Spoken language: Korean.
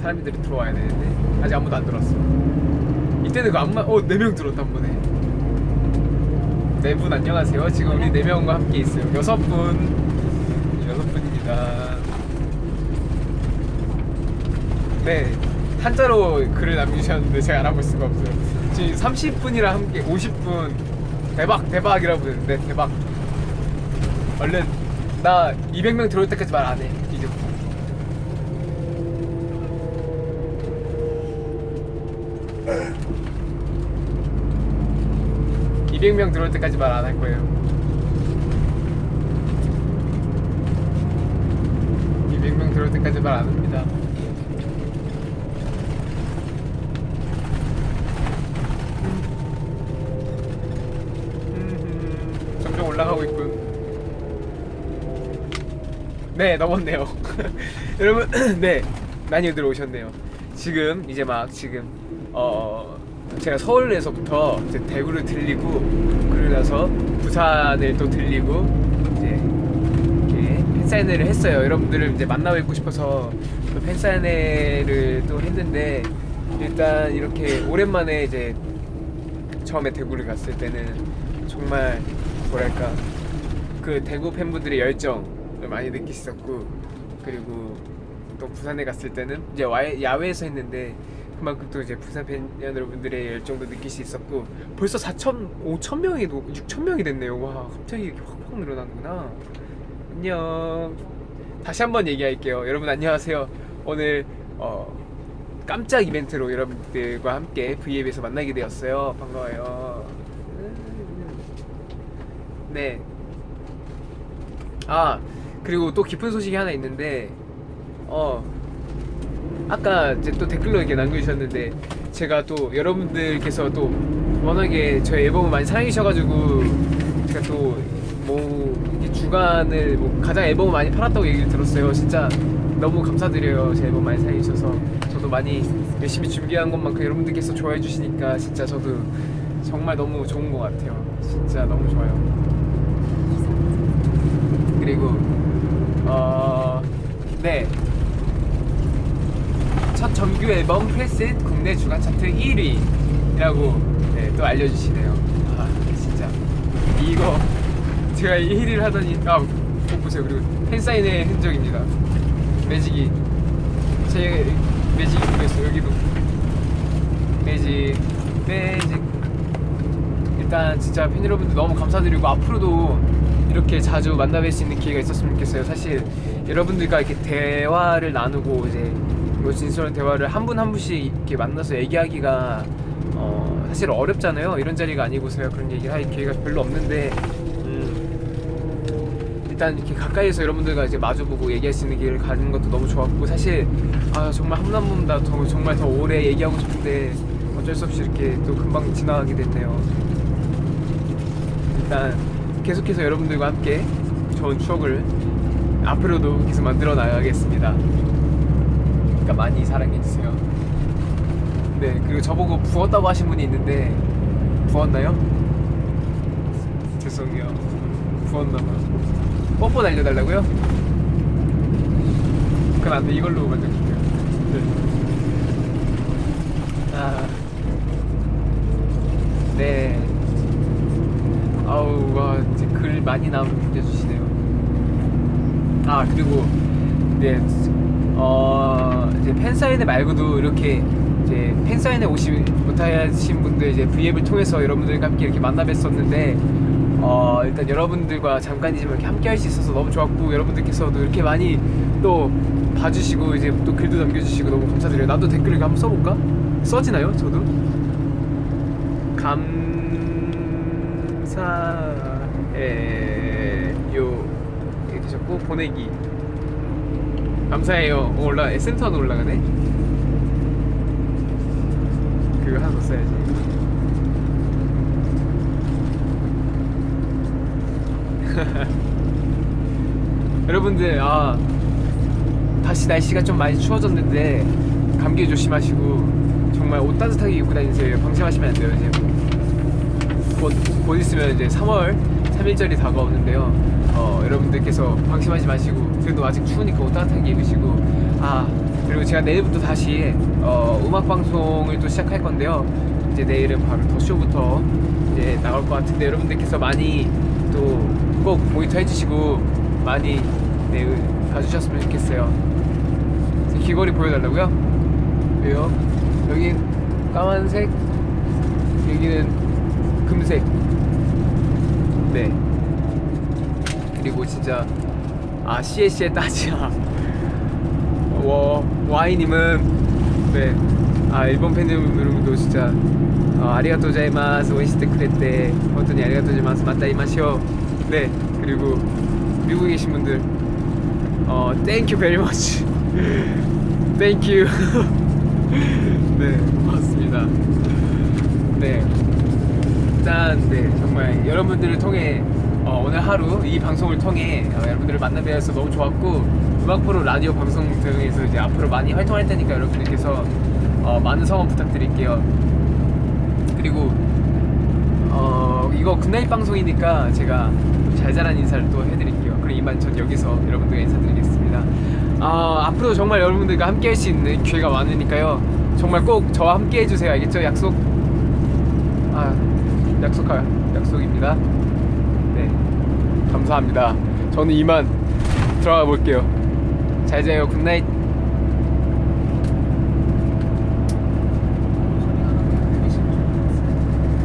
사람들이 들어와야 되는데 아직 아무도 안 들어왔어. 이때는 그 아무만 어네 명 들었다 한 번에. 네 분 안녕하세요. 지금 우리 네 명과 함께 있어요. 여섯 분 여섯 분입니다. 네 한자로 글을 남기셨는데 제가 알아볼 수가 없어요. 지금 30분이랑 함께 50분 대박 대박이라고 부르는데 대박. 얼른 나 200명 들어올 때까지 말 안 해. 이제부터. (200명) 들어올 때까지 말 안 할 거예요. (200명) 들어올 때까지 말 안 합니다. 음, 점점 올라가고 있군. 네 넘었네요. 여러분 네. 많이들 오셨네요. 지금 이제 막 지금 어 제가 서울에서부터 이제 대구를 들리고 그러고 나서 부산을 또 들리고 이제 이렇게 팬사인회를 했어요. 여러분들을 이제 만나 뵙고 싶어서 또 팬사인회를 또 했는데 일단 이렇게 오랜만에 이제 처음에 대구를 갔을 때는 정말 뭐랄까 그 대구 팬분들의 열정을 많이 느끼셨고 그리고 또 부산에 갔을 때는 이제 와- 야외에서 했는데 그만큼 또 이제 부산 팬 여러분들의 열정도 느낄 수 있었고 벌써 4천 5천 명이 6천 명이 됐네요. 와 갑자기 이렇게 확확 늘어나는구나. 안녕. 다시 한번 얘기할게요. 여러분 안녕하세요. 오늘 어 깜짝 이벤트로 여러분들과 함께 V앱에서 만나게 되었어요. 반가워요. 네. 아 그리고 또 깊은 소식이 하나 있는데 어 아까 이제 또 댓글로 이렇게 남겨주셨는데 제가 또 여러분들께서 또 워낙에 저희 앨범을 많이 사랑해 주셔가지고 제가 또뭐 주간을 뭐 가장 앨범을 많이 팔았다고 얘기를 들었어요. 진짜 너무 감사드려요. 제 앨범 많이 사랑해 주셔서. 저도 많이 열심히 준비한 것만큼 여러분들께서 좋아해 주시니까 진짜 저도 정말 너무 좋은 것 같아요. 진짜 너무 좋아요. 그리고 어, 네. 첫 정규 앨범 프레스 국내 주간 차트 1위라고 네, 또 알려주시네요. 아 진짜 이거 제가 1위를 하더니 아 어, 보세요 그리고 팬사인의 흔적입니다. 매직이 제 매직이 보였어요 여기도 매직 매직 일단 진짜 팬 여러분들 너무 감사드리고 앞으로도 이렇게 자주 만나 뵐 수 있는 기회가 있었으면 좋겠어요. 사실 여러분들과 이렇게 대화를 나누고 이제 뭐 진솔한 대화를 한 분 한 분씩 이렇게 만나서 얘기하기가 어 사실 어렵잖아요. 이런 자리가 아니고서야 그런 얘기를 할 기회가 별로 없는데 음 일단 이렇게 가까이서 여러분들과 이제 마주보고 얘기할 수 있는 기회를 가지는 것도 너무 좋았고 사실 아 정말 한분한분다 정말 더 오래 얘기하고 싶은데 어쩔 수 없이 이렇게 또 금방 지나가게 됐네요. 일단 계속해서 여러분들과 함께 좋은 추억을 앞으로도 계속 만들어 나가겠습니다. 그러니까 많이 사랑해 주세요. 네 그리고 저보고 부었다고 하신 분이 있는데 부었나요? 죄송해요. 부었나봐. 뽀뽀 날려달라고요? 그건 안돼 이걸로 만들게요. 네. 아. 네. 아우 와 이제 글 많이 남겨주시네요. 아 그리고 네 어 이제 팬사인회 말고도 이렇게 이제 팬사인회 오시 못하신 분들 이제 V앱을 통해서 여러분들과 함께 이렇게 만나 뵀었는데 어 일단 여러분들과 잠깐이지만 이렇게 함께 할 수 있어서 너무 좋았고 여러분들께서도 이렇게 많이 또 봐주시고 이제 또 글도 남겨주시고 너무 감사드려요. 나도 댓글을 한번 써볼까? 써지나요? 저도? 감사해요 이렇게 계셨고 보내기 감사해요. 어, 올라 센터도 올라가네. 그거 하나 더 써야지. 여러분들 아 다시 날씨가 좀 많이 추워졌는데 감기 조심하시고 정말 옷 따뜻하게 입고 다니세요. 방심하시면 안 돼요 이제. 곧, 곧 있으면 이제 3월 3일절이 다가오는데요. 어, 여러분들께서 방심하지 마시고 그래도 아직 추우니까 옷 따뜻하게 입으시고 아 그리고 제가 내일부터 다시 어, 음악 방송을 또 시작할 건데요. 이제 내일은 바로 더 쇼부터 이제 나올 것 같은데 여러분들께서 많이 또 꼭 모니터 해주시고 많이 네, 봐주셨으면 좋겠어요. 귀걸이 보여달라고요? 왜요? 여긴 까만색, 여기는 금색. 네. 그리고 진짜 아 CS의 따지야. 와 와이님은 네. 아 일본 팬 여러분도 진짜 어, 아리가또 고자이마스 오이시테 쿠레테 호토니 아리가또 고자이마스 맞다 이마시오. 네. 그리고 미국에 계신 분들 어 땡큐 베리 머치 땡큐 네 고맙습니다. 네. 일단 네 정말 여러분들을 통해 어, 오늘 하루 이 방송을 통해 어, 여러분들을 만나 뵈어서 너무 좋았고 음악 프로 라디오 방송 등에서 이제 앞으로 많이 활동할 테니까 여러분들께서 어, 많은 성원 부탁드릴게요. 그리고 어, 이거 굿나잇 방송이니까 제가 잘 자란 인사를 또 해드릴게요. 그럼 이만 전 여기서 여러분들과 인사드리겠습니다. 아, 앞으로 정말 여러분들과 함께 할 수 있는 기회가 많으니까요. 정말 꼭 저와 함께 해주세요. 알겠죠? 약속. 아, 약속할 약속입니다. 네, 감사합니다. 저는 이만 들어가 볼게요. 잘 자요. 굿나잇.